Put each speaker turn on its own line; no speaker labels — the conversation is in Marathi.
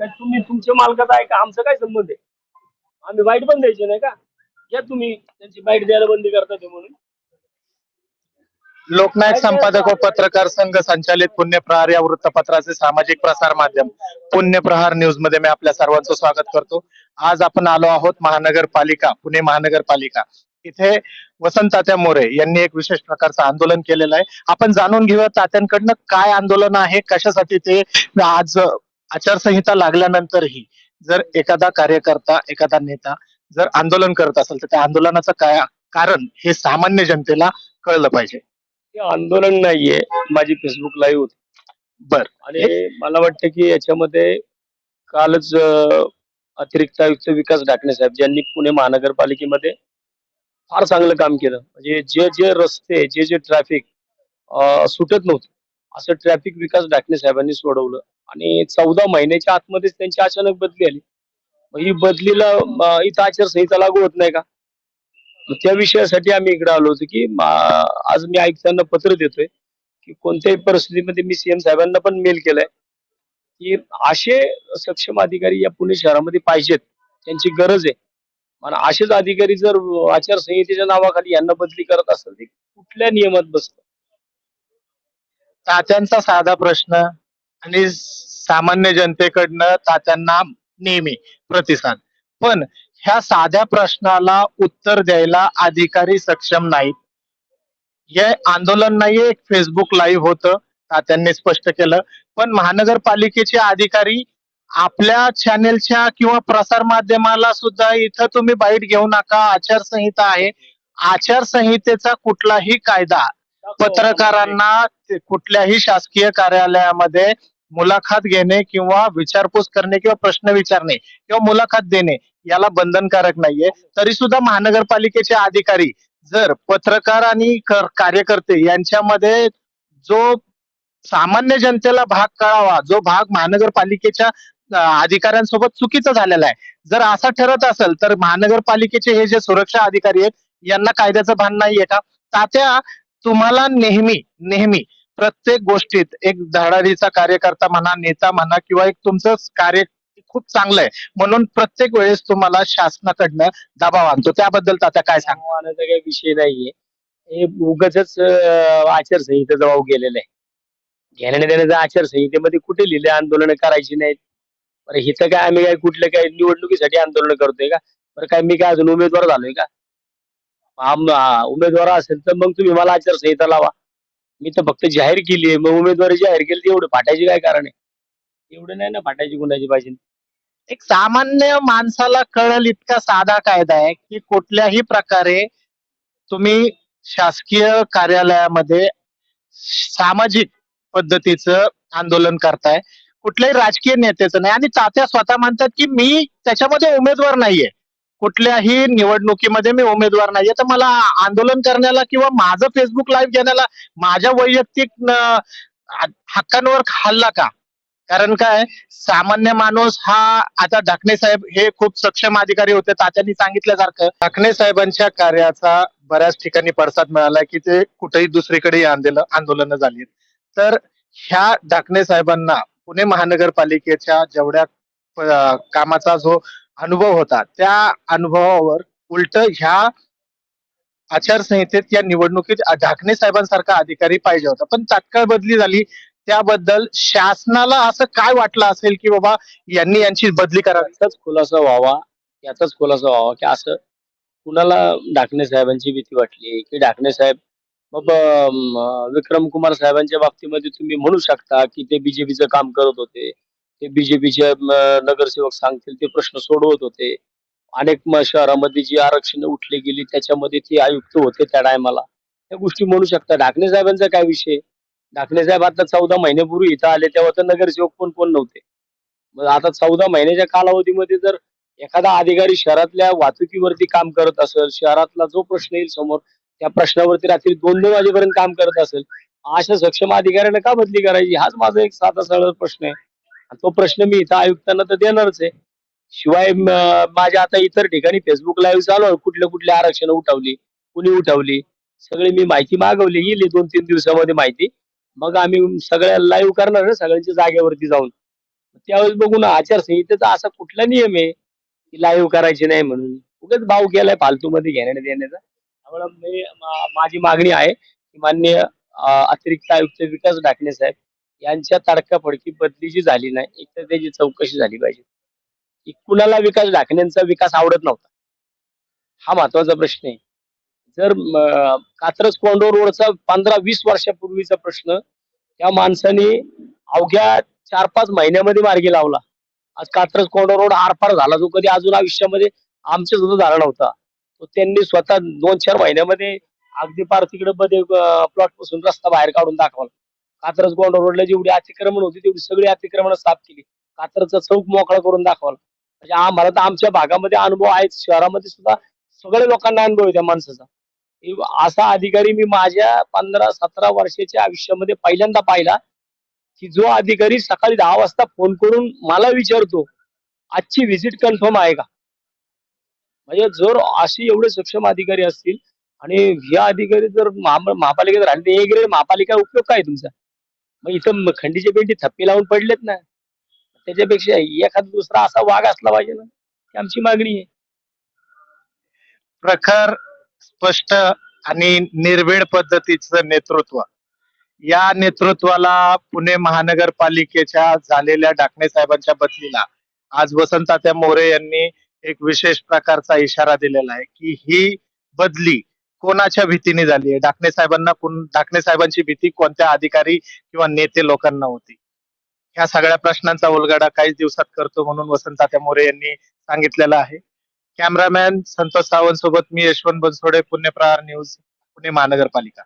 काय तुम्ही तुमच्या मालकाचा आहे का? आमचा काय संबंध आहे? आम्ही बाईट पण द्यायचे नाही का? घ्या तुम्ही त्यांची बाईट द्यायला बंदी करता ते म्हणून.
लोकनायक संपादक व पत्रकार संघ संचालित पुण्यप्रहार या वृत्तपत्राचे सामाजिक प्रसार माध्यम पुण्यप्रहार न्यूजमध्ये मी आपल्या सर्वांचं स्वागत करतो. आज आपण आलो आहोत महानगरपालिका पुणे महानगरपालिका. इथे वसंत तात्या मोरे यांनी एक विशेष प्रकारचं आंदोलन केलेलं आहे. आपण जाणून घेऊया तात्यांकडनं काय आंदोलन आहे कशासाठी ते आज आचारसंहिता लागल्यानंतरही जर एखादा कार्यकर्ता एखादा नेता जर आंदोलन करत असेल तर त्या आंदोलनाचं काय कारण हे सामान्य जनतेला कळलं पाहिजे.
आंदोलन नाहीये माझी फेसबुक लाईव्ह होती.
बर.
आणि मला वाटतं की याच्यामध्ये कालच अतिरिक्त आयुक्त विकास ढाकणे साहेब ज्यांनी पुणे महानगरपालिकेमध्ये फार चांगलं काम केलं. म्हणजे जे जे रस्ते जे जे ट्रॅफिक सुटत नव्हतं असं ट्रॅफिक विकास ढाकणे साहेबांनी सोडवलं. आणि चौदा महिन्याच्या आतमध्येच त्यांची अचानक बदली आली. ही बदलीला इथं आचारसंहिता लागू होत नाही का? त्या विषयासाठी आम्ही इकडे आलो होतो की आज मी आयुक्तांना पत्र देतोय की कोणत्याही परिस्थितीमध्ये मी सीएम साहेबांना पण मेल केलाय की असे सक्षम अधिकारी या पुणे शहरामध्ये पाहिजेत. त्यांची गरज आहे. आणि असेच अधिकारी जर आचारसंहितेच्या नावाखाली यांना बदली करत असेल ते कुठल्या नियमात बसतं?
तात्यांचा साधा प्रश्न आणि सामान्य जनतेकडनं तात्यांना नेहमी प्रतिसाद. पण ह्या साध्या प्रश्नाला उत्तर द्यायला अधिकारी सक्षम नाहीत. हे आंदोलन नाहीये एक फेसबुक लाईव्ह होतं तात्यांनी स्पष्ट केलं. पण महानगरपालिकेचे अधिकारी आपल्या चॅनेलच्या किंवा प्रसार माध्यमाला सुद्धा इथं तुम्ही बाईट घेऊ नका आचारसंहिता आहे. आचारसंहितेचा कुठलाही कायदा
पत्रकारांना
कुठल्याही शासकीय कार्यालयामध्ये मुलाखत घेणे किंवा विचारपूस करणे किंवा प्रश्न विचारणे किंवा मुलाखत देणे याला बंधनकारक नाहीये. तरी सुद्धा महानगरपालिकेचे अधिकारी जर पत्रकार आणि कार्यकर्ते यांच्यामध्ये जो सामान्य जनतेला भाग कळावा जो भाग महानगरपालिकेच्या अधिकाऱ्यांसोबत चुकीचा झालेला आहे. जर असा ठरत असेल तर महानगरपालिकेचे हे जे सुरक्षा अधिकारी आहेत यांना कायद्याचं भान नाहीये का? तात्या तुम्हाला नेहमी नेहमी प्रत्येक गोष्टीत एक धडाडीचा कार्यकर्ता म्हणा नेता म्हणा किंवा एक तुमचं कार्य खूप चांगलं आहे. म्हणून प्रत्येक वेळेस तुम्हाला शासनाकडनं दबाव आणतो. त्याबद्दल आता काय
सांगू? काही विषय नाहीये. हे उगाच आचारसंहितेचा जबाब गेलेला आहे. घेण्या देण्याचं आचारसंहितेमध्ये कुठे लिहिले आंदोलन करायची नाहीत? बरं हिथं काय आम्ही काय कुठल्या काय निवडणुकीसाठी आंदोलन करतोय का? बरं काय मी काय अजून उमेदवार झालोय का? उमेदवार असेल तर मग तुम्ही मला आचारसंहिता लावा. मी तर फक्त जाहीर केली आहे. मग उमेदवारी जाहीर केली तर एवढं फाटायची काय कारण आहे? एवढं नाही ना फाटायची गुन्ह्याची पाहिजे?
एक सामान्य माणसाला कळल इतका साधा कायदा आहे की कुठल्याही प्रकारे तुम्ही शासकीय कार्यालयामध्ये सामाजिक पद्धतीचं आंदोलन करताय. कुठल्याही राजकीय नेत्याचं नाही. आणि तात्या स्वतः म्हणतात की मी त्याच्यामध्ये उमेदवार नाहीये. कुठल्याही निवडणुकीमध्ये मी उमेदवार नाहीये. तर मला आंदोलन करण्याला किंवा माझं फेसबुक लाईव्ह घेण्याला माझ्या वैयक्तिक हक्कांवर हल्ला का? कारण काय? सामान्य माणूस हा आता ढाकणे साहेब हे खूप सक्षम अधिकारी होते तात्यांनी सांगितल्यासारखं. ढाकणे साहेबांच्या कार्याचा बऱ्याच ठिकाणी पडसाद मिळाला की ते कुठेही दुसरीकडे आंदोलन आंदोलनं झाली तर ह्या ढाकणे साहेबांना पुणे महानगरपालिकेच्या जेवढ्या कामाचा जो अनुभव होता त्या अनुभवावर उलट ह्या आचारसंहितेत या निवडणुकीत ढाकणे साहेबांसारखा अधिकारी पाहिजे होता. पण तात्काळ बदली झाली. त्याबद्दल शासनाला असं काय वाटलं असेल की बाबा यांनी यांची बदली करावी?
खुलासा व्हावा. याचाच खुलासा व्हावा की असं कुणाला ढाकणे साहेबांची भीती वाटली? की ढाकणे साहेब मग विक्रम कुमार साहेबांच्या बाबतीमध्ये तुम्ही म्हणू शकता की ते बीजेपीचं काम करत होते. ते बीजेपीचे नगरसेवक सांगतील ते प्रश्न सोडवत होते. अनेक शहरामध्ये जी आरक्षण उठली गेली त्याच्यामध्ये ते आयुक्त होते त्या टायमाला त्या गोष्टी म्हणू शकता. ढाकणे साहेबांचा काय विषय? ढाकणे साहेब आता चौदा महिन्यापूर्वी इथं आले तेव्हा तर नगरसेवक कोण कोण नव्हते. मग आता चौदा महिन्याच्या कालावधीमध्ये जर एखादा अधिकारी शहरातल्या वाहतुकीवरती काम करत असेल शहरातला जो प्रश्न येईल समोर त्या प्रश्नावरती रात्री दोन दोन वाजेपर्यंत काम करत असेल अशा सक्षम अधिकाऱ्याला का बदली करायची? हाच माझा एक साधा सरळ प्रश्न आहे. तो प्रश्न मी इथं आयुक्तांना तर देणारच आहे. शिवाय माझ्या आता इतर ठिकाणी फेसबुक लाईव्ह चालू आहे. कुठल्या कुठल्या आरक्षण उठवली कुणी उठवली सगळी मी माहिती मागवली. येईल दोन तीन दिवसामध्ये माहिती. मग आम्ही सगळ्या लाईव्ह करणार ना सगळ्यांच्या जागेवरती जाऊन. त्यावेळेस बघू ना आचारसंहितेचा असा कुठला नियम आहे की लाईव्ह करायची नाही म्हणून? उगाच भाव केलाय फालतू मध्ये घेण्यात देण्याचा. त्यामुळे मी माझी मागणी आहे की मान्य अतिरिक्त आयुक्त विकास डाकणे साहेब यांच्या तडकाफडकी बदली जी झाली नाही. एक तर त्याची चौकशी झाली पाहिजे. की कुणाला विकास ढाकण्यांचा विकास आवडत नव्हता? हा महत्त्वाचा प्रश्न आहे. जर कात्रज कोंडोर रोडचा पंधरा वीस वर्षापूर्वीचा प्रश्न त्या माणसाने अवघ्या चार पाच महिन्यामध्ये मार्गी लावला. आज कात्रज कोंडो रोड आरपार झाला. जो कधी अजून आयुष्यामध्ये आमच्या सुद्धा झाला नव्हता. तो त्यांनी स्वतः दोन चार महिन्यामध्ये अगदी पार तिकडे मध्ये प्लॉटपासून रस्ता बाहेर काढून दाखवला. कात्रज गोंडा रोडला जेवढी अतिक्रमण होती तेवढी सगळी अतिक्रमण साफ केली. कात्रजचा चौक मोकळा करून दाखवला. म्हणजे आम्हाला तर आमच्या भागामध्ये अनुभव आहेत शहरामध्ये सुद्धा सगळ्या लोकांना अनुभव आहे त्या माणसाचा. असा अधिकारी मी माझ्या पंधरा सतरा वर्षाच्या आयुष्यामध्ये पहिल्यांदा पाहिला. की जो अधिकारी सकाळी दहा वाजता फोन करून मला विचारतो आजची व्हिजिट कन्फर्म आहे का? म्हणजे जर अशी एवढे सक्षम अधिकारी असतील आणि या अधिकारी जर महापालिकेत राहिले तर ग्रेड महापालिका उपयोग काय तुमचा? मग इथं खंडीच्या पेंडी पेंटी थप्पी लावून पडलेत ना. त्याच्यापेक्षा एखादा दुसरा असा वाघ असला पाहिजे ना ही आमची मागणी आहे.
प्रखर स्पष्ट आणि निर्भीड पद्धतीचं नेतृत्व. या नेतृत्वाला पुणे महानगरपालिकेच्या झालेल्या डाकणे साहेबांच्या बदलीला आज वसंतात्या मोरे यांनी एक विशेष प्रकारचा इशारा दिलेला आहे की ही बदली कोणाच्या भीतीने झाली आहे डाकणे साहेबांना कोण डाकणे साहेबांची भीती कोणत्या अधिकारी किंवा नेते लोकांना होती? ह्या सगळ्या प्रश्नांचा उलगडा काहीच दिवसात करतो म्हणून वसंतात्या मोरे यांनी सांगितलेलं आहे. कॅमेरामॅन संतोष सावंत सोबत मी यशवंत बनसोडे पुणे प्रहार न्यूज पुणे महानगरपालिका.